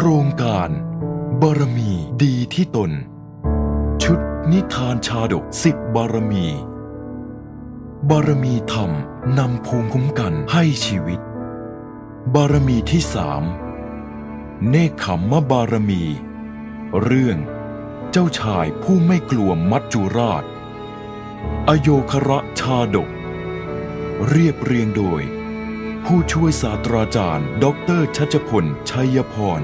โครงการบารมีดีที่ตน ชุดนิทานชาดกสิบบารมี บารมีธรรมนำภูมิคุ้มกันให้ชีวิต บารมีที่สามเนคขมมบารมี เรื่องเจ้าชายผู้ไม่กลัวมัจจุราช อโยคระชาดก เรียบเรียงโดย ผู้ช่วยศาสตราจารย์ดอกเตอรชัชพลชัยพร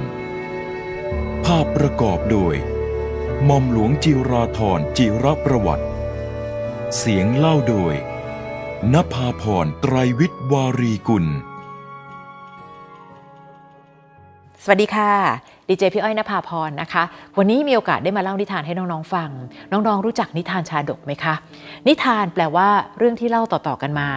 ภาพประกอบโดยหม่อมหลวงจิราธรจิรประวัติ เสียงเล่าโดยนภาพรไตรวิทย์วารีกุล สวัสดีค่ะ ดีเจพี่อ้อยนภาพรนะคะ วันนี้มีโอกาสได้มาเล่านิทานให้น้องๆฟัง น้องๆ รู้จักนิทานชาดกไหมคะ นิทานแปลว่าเรื่องที่เล่าต่อๆกันมา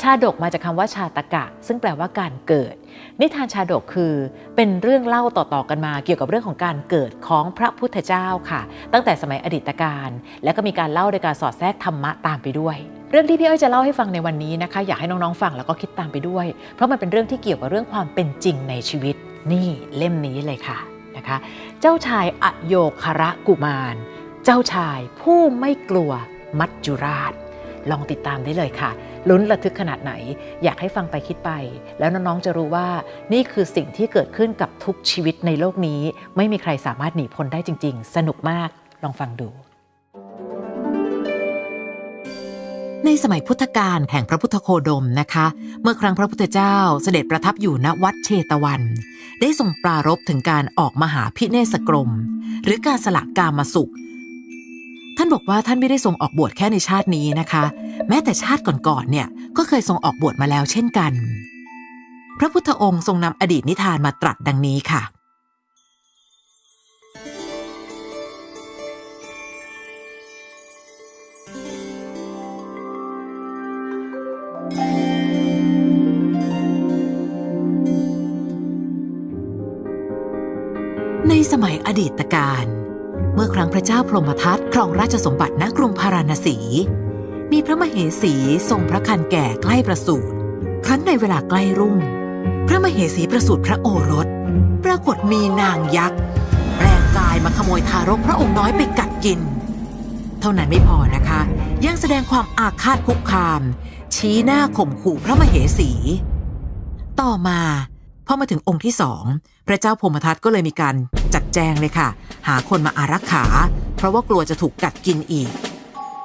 ชาดกมาจากคำว่าชาตกะ ซึ่งแปลว่าการเกิด นิทานชาดกคือ เป็นเรื่องเล่าต่อๆกันมา เกี่ยวกับเรื่องของการเกิดของพระพุทธเจ้าค่ะ ตั้งแต่สมัยอดีตการ แล้วก็มีการเล่าโดยการสอดแทรกธรรมะตามไปด้วย รื่องที่พี่อ้อยจะเล่าให้ฟังในวันนี้นะคะ อยากให้น้องๆฟังแล้วก็คิดตามไปด้วย เพราะมันเป็นเรื่องที่เกี่ยวกับเรื่องความเป็นจริงในชีวิตนี่เล่มนี้เลยค่ะนะคะ เจ้าชายอโยคระกุมาร เจ้าชายผู้ไม่กลัวมัจจุราช ลองติดตามได้เลยค่ะลุ้นระทึกขนาดไหน อยากให้ฟังไปคิดไป แล้วน้องๆจะรู้ว่านี่คือสิ่งที่เกิดขึ้นกับทุกชีวิตในโลกนี้ ไม่มีใครสามารถหนีพ้นได้จริง ๆ สนุกมากลองฟังดู ในสมัยพุทธกาลแห่งพระพุทธโคดมนะคะ เมื่อครั้งพระพุทธเจ้าเสด็จประทับอยู่ณวัดเชตวัน ได้ทรงปรารภถึงการออกมหาพิเนศกรม หรือการสละกามาสุข ท่านบอกว่าท่านไม่ได้ทรงออกบวชแค่ในชาตินี้นะคะ แม้แต่ชาติก่อนๆเนี่ยก็เคยทรงออกบวชมาแล้วเช่นกัน พระพุทธองค์ทรงนำอดีตนิทานมาตรัสดังนี้ค่ะ ในสมัยอดีตการ เมื่อครั้งพระเจ้าพรหมทัตครองราชสมบัติณกรุงพาราณสี มีพระมเหสีทรงพระคันแก่ใกล้ประสูติครั้นในเวลาใกล้รุ่ง พระมเหสีประสูติพระโอรส ปรากฏมีนางยักษ์แปลงกายมาขโมยทารกพระองค์น้อยไปกัดกิน เท่านั้นไม่พอนะคะ ยังแสดงความอาฆาตคุกคาม ชี้หน้าข่มขู่พระมเหสี ต่อมา พอมาถึงองค์ที่สองพระเจ้าพมทัตก็เลยมีการจัดแจงเลยค่ะ หาคนมาอารักขา เพราะว่ากลัวจะถูกกัดกินอีก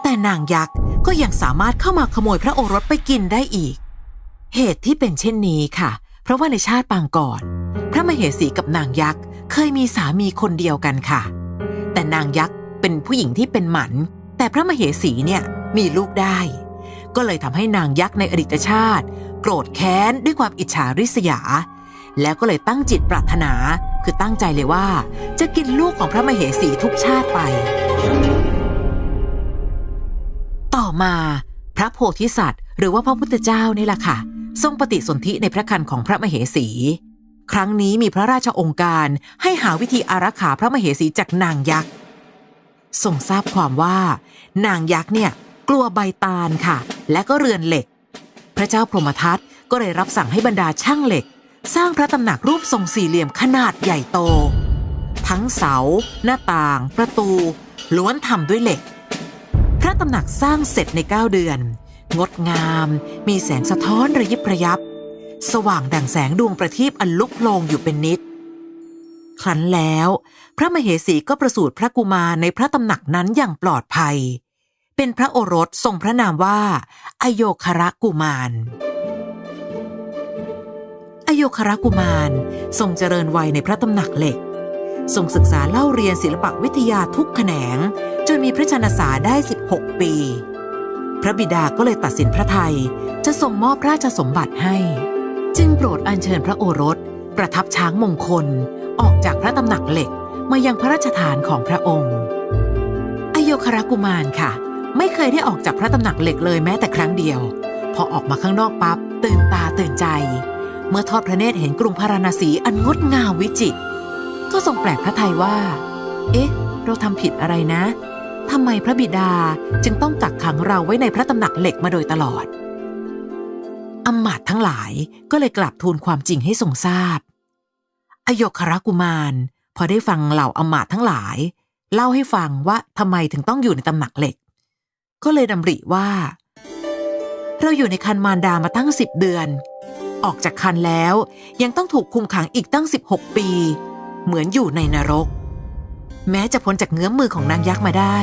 แต่นางยักษ์ก็ยังสามารถเข้ามาขโมยพระโอรสไปกินได้อีก เหตุที่เป็นเช่นนี้ค่ะ เพราะว่าในชาติปางก่อน พระมเหสีกับนางยักษ์เคยมีสามีคนเดียวกันค่ะ แต่นางยักษ์เป็นผู้หญิงที่เป็นหมัน แต่พระมเหสีเนี่ยมีลูกได้ ก็เลยทำให้นางยักษ์ในอดีตชาติ โกรธแค้นด้วยความอิจฉาริษยา แล้วก็เลยตั้งจิตปรารถนา คือตั้งใจเลยว่า จะกินลูกของพระมเหสีทุกชาติไป ต่อมาพระโพธิสัตว์ หรือว่าพระพุทธเจ้านี่แหละค่ะ ทรงปฏิสนธิในพระคันของพระมเหสี ครั้งนี้มีพระราชองค์การให้หาวิธีอารักขาพระมเหสีจากนางยักษ์ทรงทราบความว่า นางยักษ์เนี่ยกลัวใบตาลค่ะ และก็เรือนเหล็ก พระเจ้าพรหมทัตก็เลยรับสั่งให้บรรดาช่างเหล็ก สร้างพระตำหนักรูปทรงสี่เหลี่ยมขนาดใหญ่โต ทั้งเสา หน้าต่าง ประตู ล้วนทำด้วยเหล็ก พระตำหนักสร้างเสร็จใน 9 เดือน งดงาม มีแสงสะท้อนระยิบระยับ สว่างดั่งแสงดวงประทีปอันลุกโลงอยู่เป็นนิด ครั้นแล้ว พระมเหสีก็ประสูติพระกุมารในพระตำหนักนั้นอย่างปลอดภัย เป็นพระโอรสทรงพระนามว่า อโยคระกุมาร โยครกุมารทรงเจริญวัยในพระตำหนักเหล็ก ทรงศึกษาเล่าเรียนศิลปวิทยาทุกแขนง จนมีพระชนสาได้ 16 ปี พระบิดาก็เลยตัดสินพระไทยจะส่งมอบราชสมบัติให้ จึงโปรดอัญเชิญพระโอรส ประทับช้างมงคล ออกจากพระตำหนักเหล็กมายังพระราชฐานของพระองค์อโยครกุมารค่ะ ไม่เคยได้ออกจากพระตำหนักเหล็กเลยแม้แต่ครั้งเดียว พอออกมาข้างนอกปั๊บตื่นตาตื่นใจ เมื่อทอดพระเนตรเห็นกรุงพาราณสีอันงดงามวิจิตรก็ทรงแปลกพระทัยว่า เอ๊ะ เราทำผิดอะไรนะทำไมพระบิดาจึงต้องกักขังเราไว้ในพระตำหนักเหล็กมาโดยตลอดอำมาตย์ทั้งหลายก็เลยกลับทูลความจริงให้ทรงทราบ อโยครกุมาร พอได้ฟังเหล่าอำมาตย์ทั้งหลาย เล่าให้ฟังว่าทำไมถึงต้องอยู่ในตำหนักเหล็ก ก็เลยดำริว่า เราอยู่ในคันมารดามาตั้งสิบเดือน ออกจากคันแล้ว ยังต้องถูกคุมขังอีกตั้ง 16 ปี เหมือนอยู่ในนรก แม้จะพ้นจากเงื้อมมือของนางยักษ์มาได้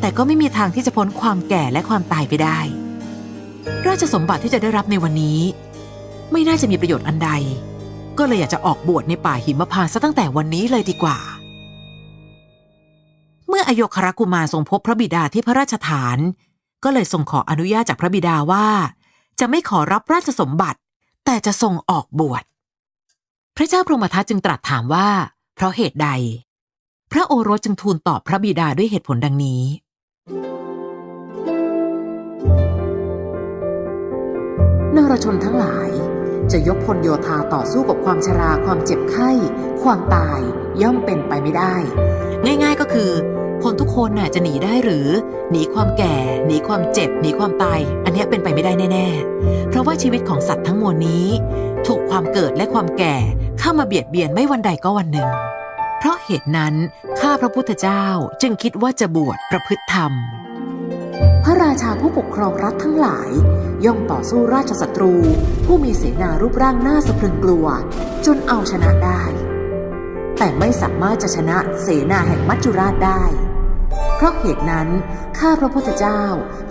แต่ก็ไม่มีทางที่จะพ้นความแก่และความตายไปได้ ราชสมบัติที่จะได้รับในวันนี้ ไม่น่าจะมีประโยชน์อันใด ก็เลยอยากจะออกบวชในป่าหิมพานต์ซะตั้งแต่วันนี้เลยดีกว่า เมื่ออโยครกุมารทรงพบพระบิดาที่พระราชฐาน ก็เลยทรงขออนุญาตจากพระบิดาว่า จะไม่ขอรับราชสมบัติ แต่จะทรงออกบวช พระเจ้าพรหมทัตจึงตรัสถามว่า เพราะเหตุใด พระโอรสจึงทูลตอบพระบิดาด้วยเหตุผลดังนี้ นรชนทั้งหลาย จะยกพลโยธาต่อสู้กับความชราความเจ็บไข้ ความตายย่อมเป็นไปไม่ได้ ง่ายๆก็คือ พลทุกคนน่ะจะหนีได้หรือ หนีความแก่ หนีความเจ็บ หนีความตาย อันนี้เป็นไปไม่ได้แน่ ๆ เพราะว่าชีวิตของสัตว์ทั้งมวลนี้ ถูกความเกิดและความแก่เข้ามาเบียดเบียนไม่วันใดก็วันหนึ่ง เพราะเหตุนั้นข้าพระพุทธเจ้าจึงคิดว่าจะบวชประพฤติธรรม พระราชาผู้ปกครองรัฐทั้งหลาย ย่อมต่อสู้ราชศัตรู ผู้มีเสนารูปร่างหน่าสะพรึงกลัว จนเอาชนะได้แต่ไม่สามารถจะชนะเสนาแห่งมัจจุราชได้ เพราะเหตุนั้นข้าพระพุทธเจ้า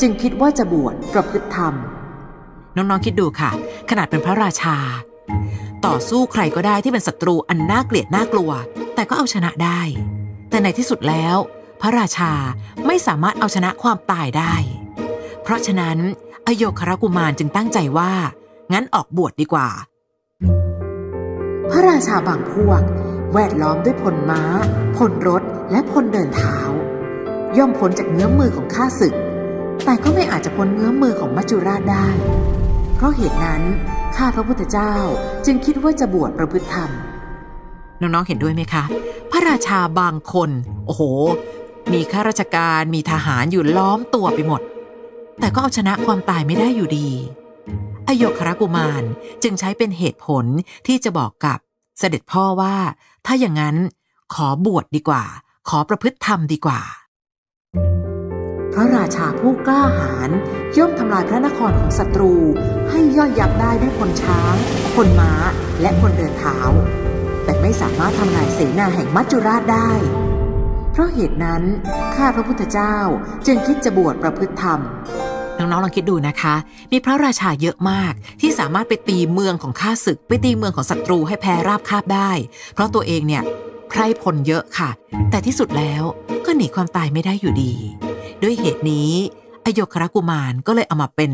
จึงคิดว่าจะบวชประพฤติธรรม น้องๆคิดดูค่ะ ขนาดเป็นพระราชา ต่อสู้ใครก็ได้ที่เป็นศัตรูอันน่าเกลียดน่ากลัว แต่ก็เอาชนะได้ แต่ในที่สุดแล้ว พระราชาไม่สามารถเอาชนะความตายได้ เพราะฉะนั้นอโยครกุมารจึงตั้งใจว่า งั้นออกบวชดดีกว่า พระราชาบางพวก แวดล้อมด้วยพลม้า พลรถและพลเดินเท้า ย่อมพ้นจากเงื้อมมือของข้าศึก แต่ก็ไม่อาจจะพ้นเงื้อมมือของมัจจุราชได้ เพราะเหตุนั้นข้าพระพุทธเจ้าจึงคิดว่าจะบวชประพฤติธรรม น้องๆเห็นด้วยไหมคะ พระราชาบางคน โอ้โห มีข้าราชการมีทหารอยู่ล้อมตัวไปหมด แต่ก็เอาชนะความตายไม่ได้อยู่ดี อโยครกุมารจึงใช้เป็นเหตุผลที่จะบอกกับเสด็จพ่อว่า ถ้าอย่างนั้นขอบวชดีกว่า ขอประพฤติธรรมดีกว่า พระราชาผู้กล้าหาญย่อมทำลายพระนครของศัตรู ให้ย่อยยับได้ด้วยพลช้างพลม้า และพลเดินเท้า แต่ไม่สามารถทำลายเสนาแห่งมัจจุราชได้ เพราะเหตุนั้นข้าพระพุทธเจ้าจึงคิดจะบวชประพฤติธรรมน้องๆลองคิดดูนะคะ มีพระราชาเยอะมาก ที่สามารถไปตีเมืองของข้าศึก ไปตีเมืองของศัตรูให้แพ้ราบคาบได้ เพราะตัวเองเนี่ยไพร่พลเยอะค่ะ แต่ที่สุดแล้วก็หนีความตายไม่ได้อยู่ดี ด้วยเหตุนี้ อโยครกุมารก็เลยเอามาเป็น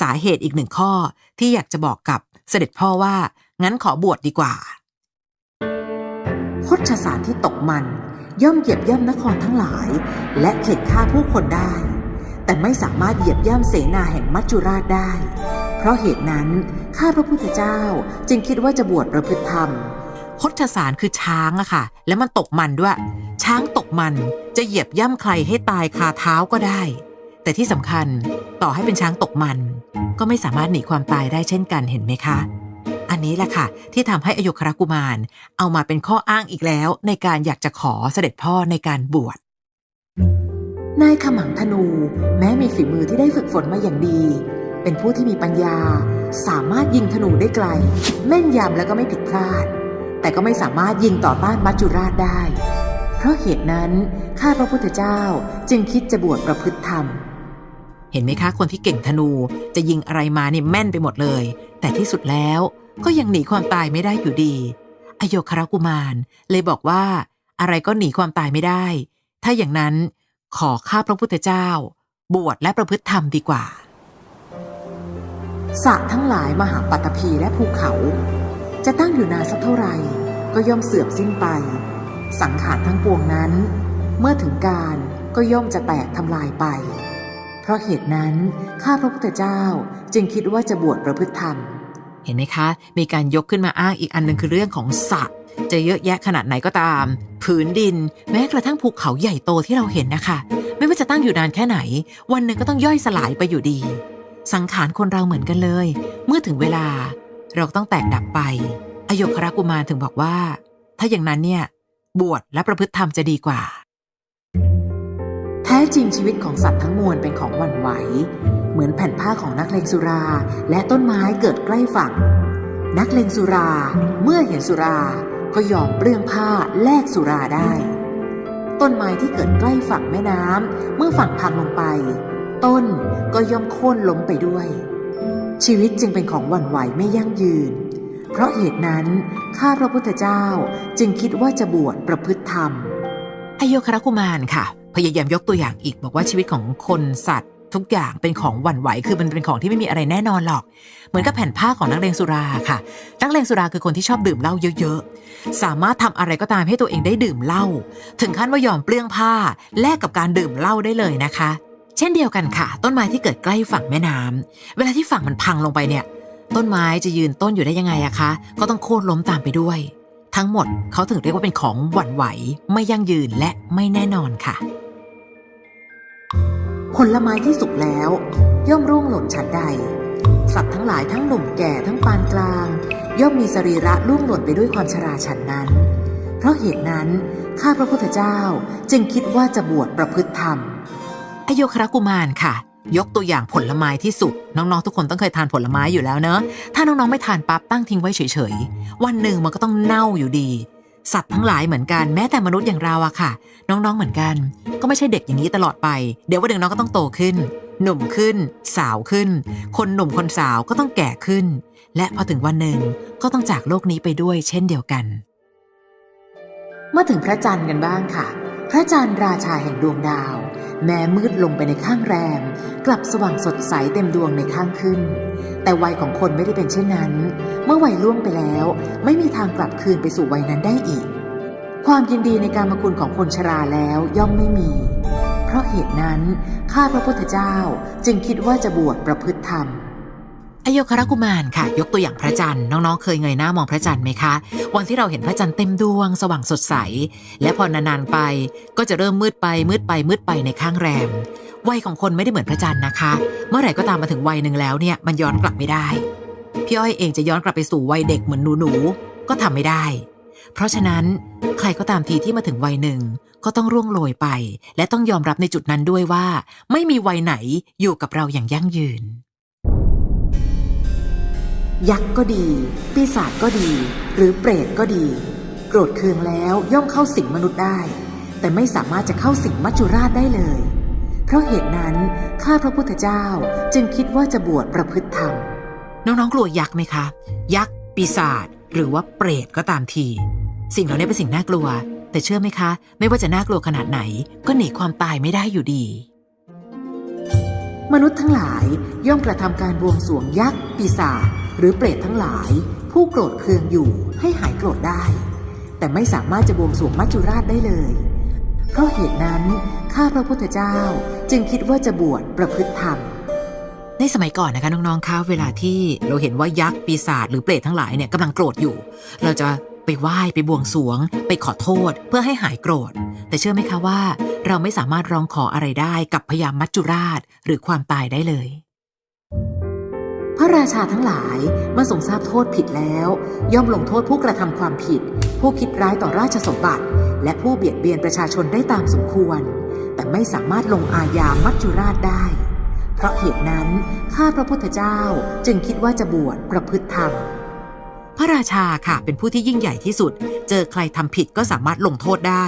สาเหตุอีกหนึ่งข้อที่อยากจะบอกกับเสด็จพ่อว่า งั้นขอบวชดีกว่าคดชสารที่ตกมัน ย่อมเหยียบย่ำนครทั้งหลาย และเข็นฆ่าผู้คนได้ แต่ไม่สามารถเหยียบย่ำเสนาแห่งมัจจุราชได้ เพราะเหตุนั้นข้าพระพุทธเจ้าจึงคิดว่าจะบวชประพฤติธรรมคดชสารคือช้างอะค่ะ แล้วมันตกมันด้วย ช้างตกมันจะเหยียบย่ำใครให้ตายคาเท้าก็ได้ แต่ที่สำคัญต่อให้เป็นช้างตกมัน ก็ไม่สามารถหนีความตายได้เช่นกันเห็นไหมคะ อันนี้แหละค่ะ ที่ทำให้อโยครกุมาร เอามาเป็นข้ออ้างอีกแล้ว ในการอยากจะขอเสด็จพ่อในการบวชนายขมังธนู แม้มีฝีมือที่ได้ฝึกฝนมาอย่างดี เป็นผู้ที่มีปัญญา สามารถยิงธนูได้ไกล แม่นยำและก็ไม่ผิดพลาด แต่ก็ไม่สามารถยิงต่อต้านมัจจุราชได้ เพราะเหตุนั้นข้าพระพุทธเจ้าจึงคิดจะบวชประพฤติธรรม เห็นไหมคะคนที่เก่งธนูจะยิงอะไรมาเนี่ยแม่นไปหมดเลย แต่ที่สุดแล้วก็ยังหนีความตายไม่ได้อยู่ดี อโยครกุมาร เลยบอกว่า อะไรก็หนีความตายไม่ได้ ถ้าอย่างนั้นขอข้าพระพุทธเจ้า บวชและประพฤติธรรมดีกว่าสระทั้งหลายมหาปัตตภีและภูเขา จะตั้งอยู่นานสักเท่าไหร่ก็ย่อมเสื่อมสิ้นไป สังขารทั้งปวงนั้น เมื่อถึงการก็ย่อมจะแตกทำลายไป เพราะเหตุนั้นข้าพระพุทธเจ้าจึงคิดว่าจะบวชประพฤติธรรม เห็นไหมคะ มีการยกขึ้นมาอ้างอีกอันหนึ่งคือเรื่องของสัตว์จะเยอะแยะขนาดไหนก็ตาม ผืนดิน แม้กระทั่งภูเขาใหญ่โตที่เราเห็นนะคะ ไม่ว่าจะตั้งอยู่นานแค่ไหน วันหนึ่งก็ต้องย่อยสลายไปอยู่ดี สังขารคนเราเหมือนกันเลย เมื่อถึงเวลาเราต้องแตกดับไป อโยครากุมารถึงบอกว่า ถ้าอย่างนั้นเนี่ย บวชและประพฤติธรรมจะดีกว่า แท้จริงชีวิตของสัตว์ทั้งมวลเป็นของวันไหว เหมือนแผ่นผ้าของนักเลงสุรา และต้นไม้เกิดใกล้ฝั่ง นักเลงสุราเมื่อเห็นสุราก็ยอมเปลื้องผ้าแลกสุราได้ ต้นไม้ที่เกิดใกล้ฝั่งแม่น้ำเมื่อฝั่งพังลงไป ต้นก็ย่อมโค่นล้มไปด้วย ชีวิตจึงเป็นของวันไหวไม่ยั่งยืน เพราะเหตุนั้นข้าพระพุทธเจ้าจึงคิดว่าจะบวชประพฤติธรรมอโยครกุมารค่ะ พยายามยกตัวอย่างอีกบอกว่าชีวิตของคนสัตว์ทุกอย่างเป็นของหวั่นไหวคือมันเป็นของที่ไม่มีอะไรแน่นอนหรอก เหมือนกับแผ่นผ้าของนักเลงสุราค่ะ นักเลงสุราคือคนที่ชอบดื่มเหล้าเยอะๆ สามารถทำอะไรก็ตามให้ตัวเองได้ดื่มเหล้าถึงขั้นว่ายอมเปลื้องผ้าแลกกับการดื่มเหล้าได้เลยนะคะ เช่นเดียวกันค่ะ ต้นไม้ที่เกิดใกล้ฝั่งแม่น้ำเวลาที่ฝั่งมันพังลงไปเนี่ย ต้นไม้จะยืนต้นอยู่ได้ยังไงอะคะ ก็ต้องโค่นล้มตามไปด้วย ทั้งหมดเขาถึงเรียกว่าเป็นของหวั่นไหว ไม่ยั่งยืนและไม่แน่นอนค่ะ ผลไม้ที่สุกแล้ว ย่อมร่วงหล่นฉันใด สัตว์ทั้งหลายทั้งหนุ่มแก่ทั้งปานกลาง ย่อมมีสรีระล่วงหล่นไปด้วยความชราฉันนั้น เพราะเหตุนั้นข้าพระพุทธเจ้าจึงคิดว่าจะบวชประพฤติธรรมอโยครกุมารค่ะ ยกตัวอย่างผลไม้ที่สุกน้องๆทุกคนต้องเคยทานผลไม้อยู่แล้วเนอะถ้าน้องๆไม่ทานปั๊บตั้งทิ้งไว้เฉยๆ วันหนึ่งมันก็ต้องเน่าอยู่ดี สัตว์ทั้งหลายเหมือนกันแม้แต่มนุษย์อย่างเราอะค่ะ น้องๆเหมือนกัน ก็ไม่ใช่เด็กอย่างนี้ตลอดไป เดี๋ยววันหนึ่งน้องก็ต้องโตขึ้น หนุ่มขึ้น สาวขึ้น คนหนุ่มคนสาวก็ต้องแก่ขึ้น และพอถึงวันหนึ่งก็ต้องจากโลกนี้ไปด้วย เช่นเดียวกัน เมาถึงพระจันทร์กันบ้างค่ะ พระจันทร์ราชาแห่งดวงดาว แม้มืดลงไปในข้างแรม กลับสว่างสดใสเต็มดวงในข้างขึ้น แต่วัยของคนไม่ได้เป็นเช่นนั้น เมื่อวัยล่วงไปแล้ว ไม่มีทางกลับคืนไปสู่วัยนั้นได้อีก ความยินดีในการมคุณของคนชราแล้วย่อมไม่มี เพราะเหตุนั้นข้าพระพุทธเจ้าจึงคิดว่าจะบวชประพฤติธรรม อโยครกุมารค่ะ ยกตัวอย่างพระจันทร์น้องๆ เคยเงยหน้ามองพระจันทร์ไหมคะ วันที่เราเห็นพระจันทร์เต็มดวง สว่างสดใส และพอนานๆไปก็จะเริ่มมืดไปมืดไปมืดไปในข้างแรมวัยของคนไม่ได้เหมือนพระจันทร์นะคะ เมื่อไหร่ก็ตามมาถึงวัยหนึ่งแล้วเนี่ยมันย้อนกลับไม่ได้พี่อ้อยเองจะย้อนกลับไปสู่วัยเด็กเหมือนหนูๆก็ทำไม่ได้ เพราะฉะนั้นใครก็ตามทีที่มาถึงวัยหนึ่งก็ต้องร่วงโรยไป และต้องยอมรับในจุดนั้นด้วยว่า ไม่มีวัยไหนอยู่กับเราอย่างยั่งยืน ยักษ์ก็ดี ปีศาจก็ดี หรือเปรตก็ดี โกรธเคืองแล้วย่อมเข้าสิงมนุษย์ได้ แต่ไม่สามารถจะเข้าสิงมัจจุราชได้เลย เพราะเหตุนั้นข้าพระพุทธเจ้าจึงคิดว่าจะบวชประพฤติธรรม น้องๆกลัวยักษ์ไหมคะ ยักษ์ ปีศาจหรือว่าเปรตก็ตามที สิ่งเหล่านี้เป็นสิ่งน่ากลัว แต่เชื่อไหมคะ ไม่ว่าจะน่ากลัวขนาดไหน ก็หนีความตายไม่ได้อยู่ดี มนุษย์ทั้งหลายย่อมกระทำการบวงสรวงยักษ์ ปีศาจ หรือเปรตทั้งหลาย ผู้โกรธเคืองอยู่ให้หายโกรธได้ แต่ไม่สามารถจะบวงสรวงมัจจุราชได้เลย เพราะเหตุนั้นข้าพระพุทธเจ้าจึงคิดว่าจะบวชประพฤติธรรมในสมัยก่อนนะคะน้องๆคะเวลาที่เราเห็นว่ายักษ์ปีศาจหรือเปรตทั้งหลายเนี่ยกำลังโกรธอยู่ เราจะไปไหว้ไปบวงสรวง ไปขอโทษเพื่อให้หายโกรธ แต่เชื่อไหมคะว่า เราไม่สามารถร้องขออะไรได้กับพยามมัจจุราชหรือความตายได้เลย พระราชาทั้งหลายเมื่อทรงทราบโทษผิดแล้ว ย่อมลงโทษผู้กระทำความผิด ผู้คิดร้ายต่อราชสมบัติ และผู้เบียดเบียนประชาชนได้ตามสมควร แต่ไม่สามารถลงอาญามัจจุราชได้ เพราะเหตุนั้นข้าพระพุทธเจ้าจึงคิดว่าจะบวชประพฤติธรรม พระราชาค่ะเป็นผู้ที่ยิ่งใหญ่ที่สุด เจอใครทำผิดก็สามารถลงโทษได้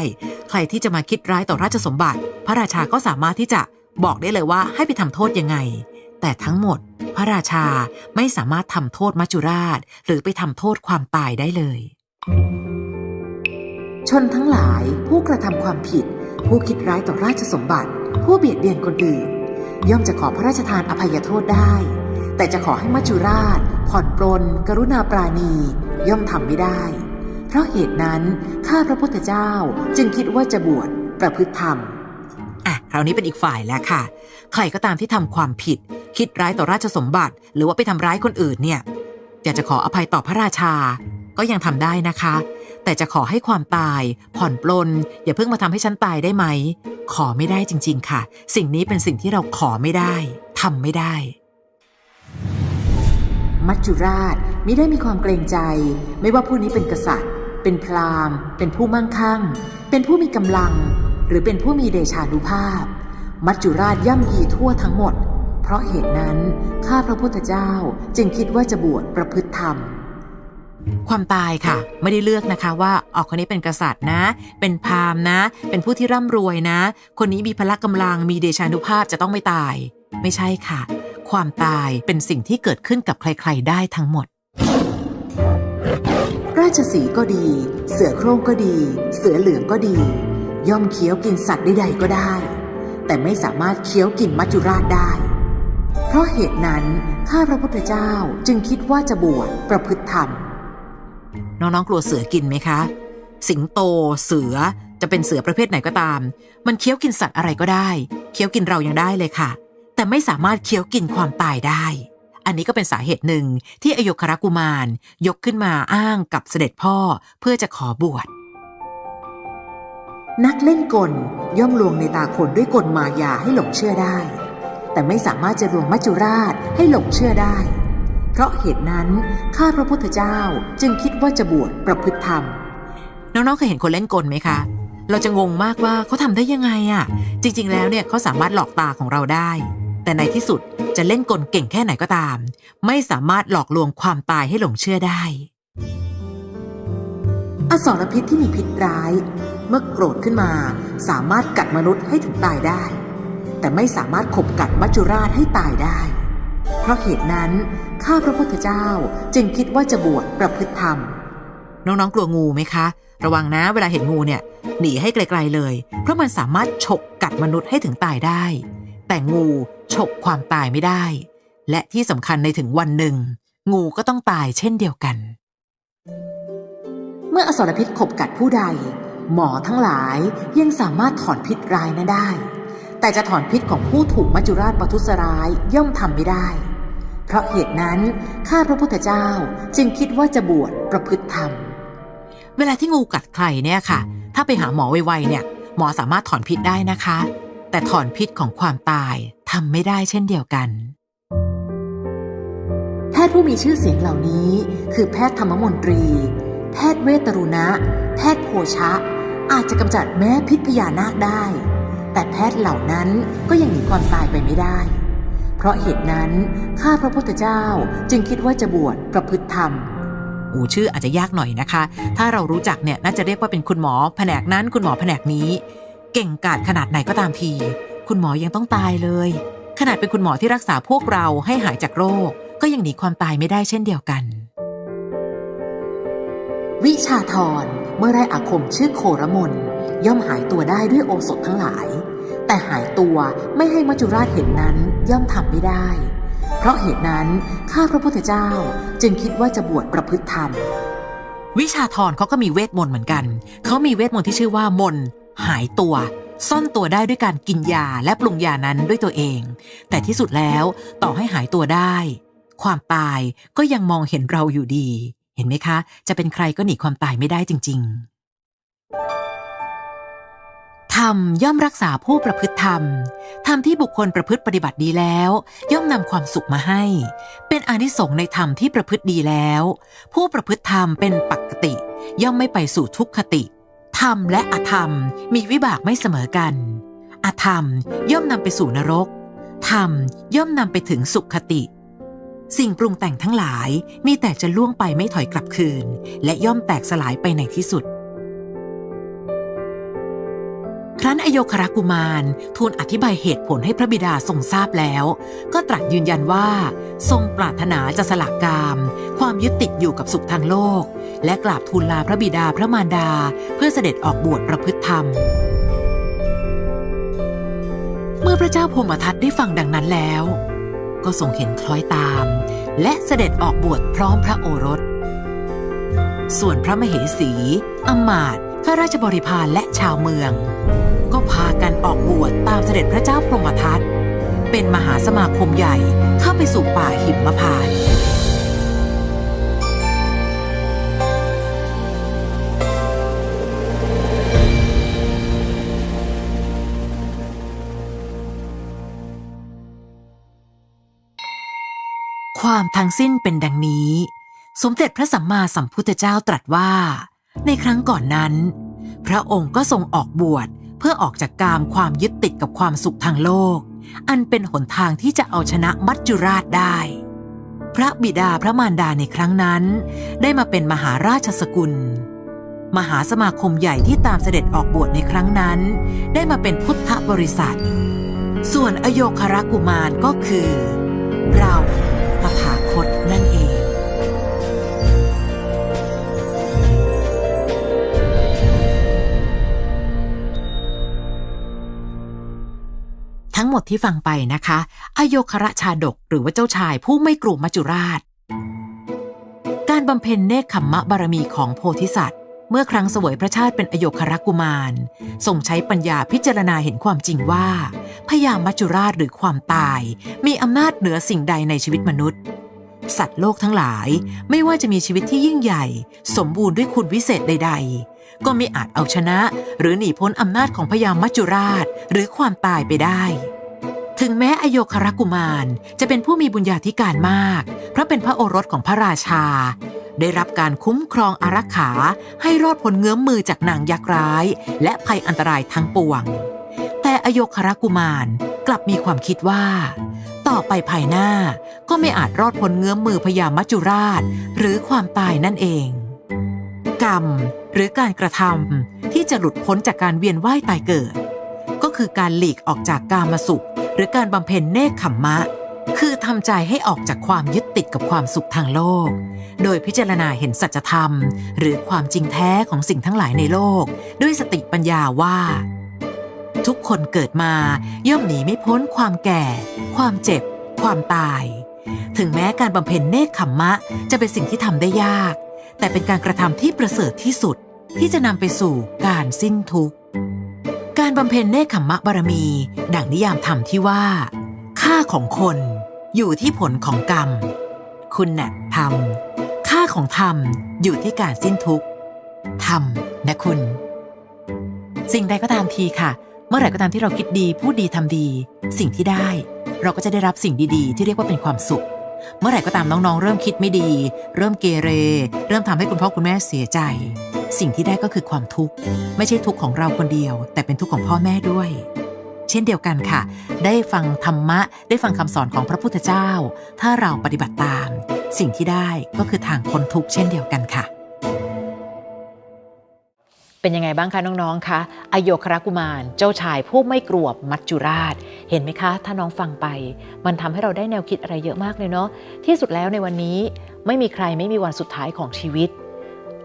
ใครที่จะมาคิดร้ายต่อราชสมบัติ พระราชาก็สามารถที่จะบอกได้เลยว่าให้ไปทำโทษยังไง แต่ทั้งหมด พระราชาไม่สามารถทำโทษมัจจุราช หรือไปทำโทษความตายได้เลย ชนทั้งหลายผู้กระทำความผิด ผู้คิดร้ายต่อราชสมบัติ ผู้เบียดเบียนคนอื่น ย่อมจะขอพระราชทานอภัยโทษได้ แต่จะขอให้มัจจุราช ผ่อนปรน กรุณาปราณี ย่อมทำไม่ได้ เพราะเหตุนั้นข้าพระพุทธเจ้าจึงคิดว่าจะบวชประพฤติธรรม อะคราวนี้เป็นอีกฝ่ายแล้วค่ะ ใครก็ตามที่ทำความผิด คิดร้ายต่อราชสมบัติ หรือว่าไปทำร้ายคนอื่นเนี่ยอยากจะขออภัยต่อพระราชา ก็ยังทำได้นะคะ แต่จะขอให้ความตาย ผ่อนปลน อย่าเพิ่งมาทำให้ฉันตายได้ไหม ขอไม่ได้จริง ๆ ค่ะ สิ่งนี้เป็นสิ่งที่เราขอไม่ได้ทำไม่ได้ มัจจุราชมิได้มีความเกรงใจ ไม่ว่าผู้นี้เป็นกษัตริย์ เป็นพราหมณ์ เป็นผู้มั่งคั่ง เป็นผู้มีกำลัง หรือเป็นผู้มีเดชานุภาพ มัจจุราชย่ำยีทั่วทั้งหมด เพราะเหตุนั้นข้าพระพุทธเจ้าจึงคิดว่าจะบวชประพฤติธรรม ความตายค่ะ ไม่ได้เลือกนะคะว่าออกคนนี้เป็นกษัตริย์นะ เป็นพราหมณ์นะ เป็นผู้ที่ร่ำรวยนะ คนนี้มีพละกำลังมีเดชานุภาพจะต้องไม่ตาย ไม่ใช่ค่ะ ความตายเป็นสิ่งที่เกิดขึ้นกับใคร ๆ ได้ทั้งหมดราชสีห์ก็ดี เสือโคร่งก็ดี เสือเหลืองก็ดี ย่อมเคี้ยวกินสัตว์ใดๆก็ได้ แต่ไม่สามารถเคี้ยวกินมัจจุราชได้ เพราะเหตุนั้นข้าพระพุทธเจ้าจึงคิดว่าจะบวชประพฤติธรรม น้องๆกลัวเสือกินไหมคะ สิงโตเสือจะเป็นเสือประเภทไหนก็ตาม มันเคี้ยวกินสัตว์อะไรก็ได้ เคี้ยวกินเรายังได้เลยค่ะ แต่ไม่สามารถเคี้ยวกินความตายได้ อันนี้ก็เป็นสาเหตุหนึ่งที่อโยครกุมารยกขึ้นมาอ้างกับเสด็จพ่อเพื่อจะขอบวช นักเล่นกลย่อมลวงในตาคนด้วยกลมายาให้หลงเชื่อได้ แต่ไม่สามารถจะลวงมัจจุราชให้หลงเชื่อได้ เพราะเหตุนั้นข้าพระพุทธเจ้าจึงคิดว่าจะบวชประพฤติธรรม น้องๆเคยเห็นคนเล่นกลไหมคะเราจะงงมากว่าเขาทำได้ยังไงอะ จริง ๆ แล้วเนี่ยเขาสามารถหลอกตาของเราได้ แต่ในที่สุดจะเล่นกลเก่งแค่ไหนก็ตาม ไม่สามารถหลอกลวงความตายให้หลงเชื่อได้ อสรพิษที่มีพิษร้าย เมื่อโกรธขึ้นมา สามารถกัดมนุษย์ให้ถึงตายได้ แต่ไม่สามารถขบกัดมัจจุราชให้ตายได้ เพราะเหตุนั้นข้าพระพุทธเจ้าจึงคิดว่าจะบวชประพฤติธรรม น้องๆกลัวงูไหมคะ ระวังนะเวลาเห็นงูเนี่ยหนีให้ไกลๆเลย เพราะมันสามารถฉกกัดมนุษย์ให้ถึงตายได้ แต่งูฉกความตายไม่ได้ และที่สำคัญในถึงวันหนึ่ง งูก็ต้องตายเช่นเดียวกัน เมื่ออสรพิษขบกัดผู้ใด หมอทั้งหลายยังสามารถถอนพิษร้ายนั้นได้ แต่จะถอนพิษของผู้ถูกมัจจุราชประทุษร้ายย่อมทำไม่ได้ เพราะเหตุนั้นข้าพระพุทธเจ้าจึงคิดว่าจะบวชประพฤติธรรม เวลาที่งูกัดใครเนี่ยค่ะ ถ้าไปหาหมอไวๆเนี่ย หมอสามารถถอนพิษได้นะคะ แต่ถอนพิษของความตายทำไม่ได้เช่นเดียวกันแพทย์ผู้มีชื่อเสียงเหล่านี้ คือแพทย์ธรรมมนตรี แพทย์เวตรุณะ แพทย์โภชะ อาจจะกำจัดแม้พิษพญานาคได้ แต่แพทย์เหล่านั้นก็ยังหนีความตายไปไม่ได้ เพราะเหตุนั้นข้าพระพุทธเจ้าจึงคิดว่าจะบวชประพฤติธรรมอูชื่ออาจจะยากหน่อยนะคะ ถ้าเรารู้จักเนี่ยน่าจะเรียกว่าเป็นคุณหมอแผนกนั้นคุณหมอแผนกนี้ เก่งกาจขนาดไหนก็ตามที คุณหมอยังต้องตายเลย ขนาดเป็นคุณหมอที่รักษาพวกเราให้หายจากโรค ก็ยังหนีความตายไม่ได้เช่นเดียวกัน วิชาธร เมื่อได้อาคมชื่อโครมนย่อมหายตัวได้ด้วยโอสถทั้งหลาย แต่หายตัวไม่ให้มัจจุราชเห็นนั้นย่อมทำไม่ได้ เพราะเหตุนั้นข้าพระพุทธเจ้าจึงคิดว่าจะบวชประพฤติธรรม วิชาธรเขาก็มีเวทมนต์เหมือนกัน เขามีเวทมนต์ที่ชื่อว่ามนหายตัวซ่อนตัวได้ด้วยการกินยาและปรุงยานั้นด้วยตัวเอง แต่ที่สุดแล้วต่อให้หายตัวได้ ความตายก็ยังมองเห็นเราอยู่ดี ห็นไหมคะ จะเป็นใครก็หนีความตายไม่ได้จริง ๆ ธรรมย่อมรักษาผู้ประพฤติธรรม ธรรมที่บุคคลประพฤติปฏิบัติดีแล้ว ย่อมนำความสุขมาให้ เป็นอนิสงส์ในธรรมที่ประพฤติดีแล้ว ผู้ประพฤติธรรมเป็นปกติ ย่อมไม่ไปสู่ทุกขติ ธรรมและอธรรมมีวิบากไม่เสมอกัน อธรรมย่อมนำไปสู่นรก ธรรมย่อมนำไปถึงสุขคติ สิ่งปรุงแต่งทั้งหลายมีแต่จะล่วงไปไม่ถอยกลับคืน และย่อมแตกสลายไปในที่สุด ครั้นอโยครกุมารทูลอธิบายเหตุผลให้พระบิดาทรงทราบแล้ว ก็ตรัสยืนยันว่า ทรงปรารถนาจะสละกาม ความยึดติดอยู่กับสุขทางโลก และกราบทูลลาพระบิดาพระมารดา เพื่อเสด็จออกบวชประพฤติธรรมเมื่อพระเจ้าพมทัตได้ฟังดังนั้นแล้ว ก็ทรงเห็นคล้อยตาม และเสด็จออกบวชพร้อมพระโอรส ส่วนพระมเหสีอมาตข้าราชบริพารและชาวเมือง ก็พากันออกบวชตามเสด็จพระเจ้าพรหมทัตเป็นมหาสมาคมใหญ่เข้าไปสู่ป่าหิมพานต์ ความทั้งสิ้นเป็นดังนี้ สมเด็จพระสัมมาสัมพุทธเจ้าตรัสว่า ในครั้งก่อนนั้น พระองค์ก็ทรงออกบวชเพื่อออกจากกามความยึดติดกับความสุขทางโลก อันเป็นหนทางที่จะเอาชนะมัจจุราชได้ พระบิดาพระมารดาในครั้งนั้น ได้มาเป็นมหาราชสกุล มหาสมาคมใหญ่ที่ตามเสด็จออกบวชในครั้งนั้น ได้มาเป็นพุทธบริษัท ส่วนอโยครกุมารก็คือ เรา งหมดที่ฟังไปนะคะ อโยคระชาดกหรือว่าเจ้าชายผู้ไม่กลัวมัจจุราช การบำเพ็ญเนคขมมะบารมีของโพธิสัตว์ เมื่อครั้งเสวยพระชาติเป็นอโยครกุมารทรงใช้ปัญญาพิจารณาเห็นความจริงว่าพญามัจจุราชหรือความตาย มีอำนาจเหนือสิ่งใดในชีวิตมนุษย์ สัตว์โลกทั้งหลายไม่ว่าจะมีชีวิตที่ยิ่งใหญ่ สมบูรณ์ด้วยคุณวิเศษใด ๆก็ไม่อาจเอาชนะ หรือหนีพ้นอำนาจของพญามัจจุราชหรือความตายไปได้ ถึงแม้อโยครกุมารจะเป็นผู้มีบุญญาธิการมาก เพราะเป็นพระโอรสของพระราชา ได้รับการคุ้มครองอารักขาให้รอดพ้นเงื้อมมือจากนางยักษ์ร้าย และภัยอันตรายทั้งปวง แต่อโยครกุมารกลับมีความคิดว่า ต่อไปภายหน้าก็ไม่อาจรอดพ้นเงื้อมมือพญามัจจุราช หรือความตายนั่นเอง กรรม หรือการกระทำที่จะหลุดพ้นจากการเวียนว่ายตายเกิด ก็คือการหลีกออกจากกามสุข หรือการบำเพ็ญเนคขมมะ คือทำใจให้ออกจากความยึดติดกับความสุขทางโลก โดยพิจารณาเห็นสัจธรรม หรือความจริงแท้ของสิ่งทั้งหลายในโลก ด้วยสติปัญญาว่า ทุกคนเกิดมาย่อมหนีไม่พ้นความแก่ ความเจ็บ ความตาย ถึงแม้การบำเพ็ญเนคขมมะจะเป็นสิ่งที่ทำได้ยาก แต่เป็นการกระทำที่ประเสริฐที่สุดที่จะนำไปสู่การสิ้นทุกข์ การบำเพ็ญเนคขมมะบารมี ดังนิยามธรรมที่ว่า ค่าของคนอยู่ที่ผลของกรรม คุณน่ะทำค่าของธรรมอยู่ที่การสิ้นทุกข์ทำนะคุณ สิ่งใดก็ตามทีค่ะ เมื่อไหร่ก็ตามที่เราคิดดีพูดดีทำดี สิ่งที่ได้ เราก็จะได้รับสิ่งดีๆ ที่เรียกว่าเป็นความสุข เมื่อไหร่ก็ตามน้องๆ เริ่มคิดไม่ดี เริ่มเกเร เริ่มทำให้คุณพ่อคุณแม่เสียใจ สิ่งที่ได้ก็คือความทุกข์ ไม่ใช่ทุกข์ของเราคนเดียว แต่เป็นทุกข์ของพ่อแม่ด้วย เช่นเดียวกันค่ะ ได้ฟังธรรมะ ได้ฟังคำสอนของพระพุทธเจ้า ถ้าเราปฏิบัติตาม สิ่งที่ได้ก็คือทางคนทุกข์เช่นเดียวกันค่ะ เป็นยังไงบ้างคะน้องๆคะอโยครกุมาร เจ้าชายผู้ไม่กลัวมัจจุราช เห็นไหมคะ ถ้าน้องฟังไป มันทำให้เราได้แนวคิดอะไรเยอะมากเลยเนาะที่สุดแล้วในวันนี้ไม่มีใครไม่มีวันสุดท้ายของชีวิต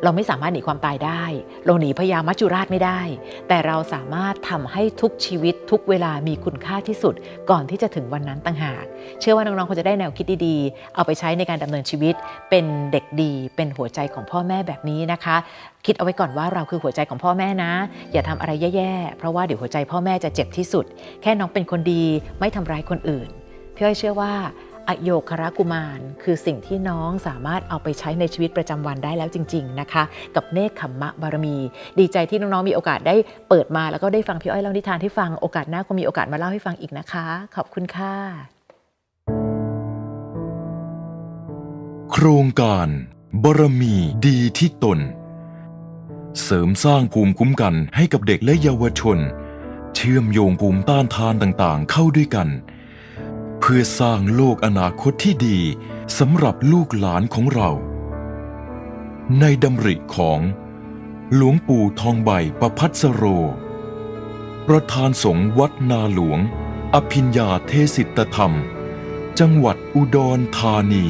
เราไม่สามารถหนีความตายได้ เราหนีพญามัจจุราชไม่ได้ แต่เราสามารถทำให้ทุกชีวิตทุกเวลามีคุณค่าที่สุด ก่อนที่จะถึงวันนั้นต่างหาก เชื่อว่าน้องๆคงจะได้แนวคิดดีๆ เอาไปใช้ในการดำเนินชีวิต เป็นเด็กดี เป็นหัวใจของพ่อแม่แบบนี้นะคะ คิดเอาไว้ก่อนว่าเราคือหัวใจของพ่อแม่นะ อย่าทำอะไรแย่ๆ เพราะว่าเดี๋ยวหัวใจพ่อแม่จะเจ็บที่สุด แค่น้องเป็นคนดีไม่ทำร้ายคนอื่นพี่อ้อยเชื่อว่า อโยคารกุมาร คือสิ่งที่น้องสามารถเอาไปใช้ในชีวิตประจำวันได้แล้วจริง ๆ นะคะ กับเนคขมมะบารมี ดีใจที่น้อง ๆ มีโอกาสได้เปิดมาแล้วก็ได้ฟังพี่อ้อยเล่านิทานที่ฟังโอกาสหน้าก็มีโอกาสมาเล่าให้ฟังอีกนะคะ ขอบคุณค่ะ โครงการบารมีดีที่ตน เสริมสร้างภูมิคุ้มกันให้กับเด็กและเยาวชน เชื่อมโยงภูมิต้านทานต่างๆ เข้าด้วยกัน พื่อสร้างโลกอนาคตที่ดีสำหรับลูกหลานของเรา ในดำริของหลวงปู่ทองใบประพัสโร ประธานสงฆ์วัดนาหลวง อภิญญาเทศิตธรรม จังหวัดอุดรธานี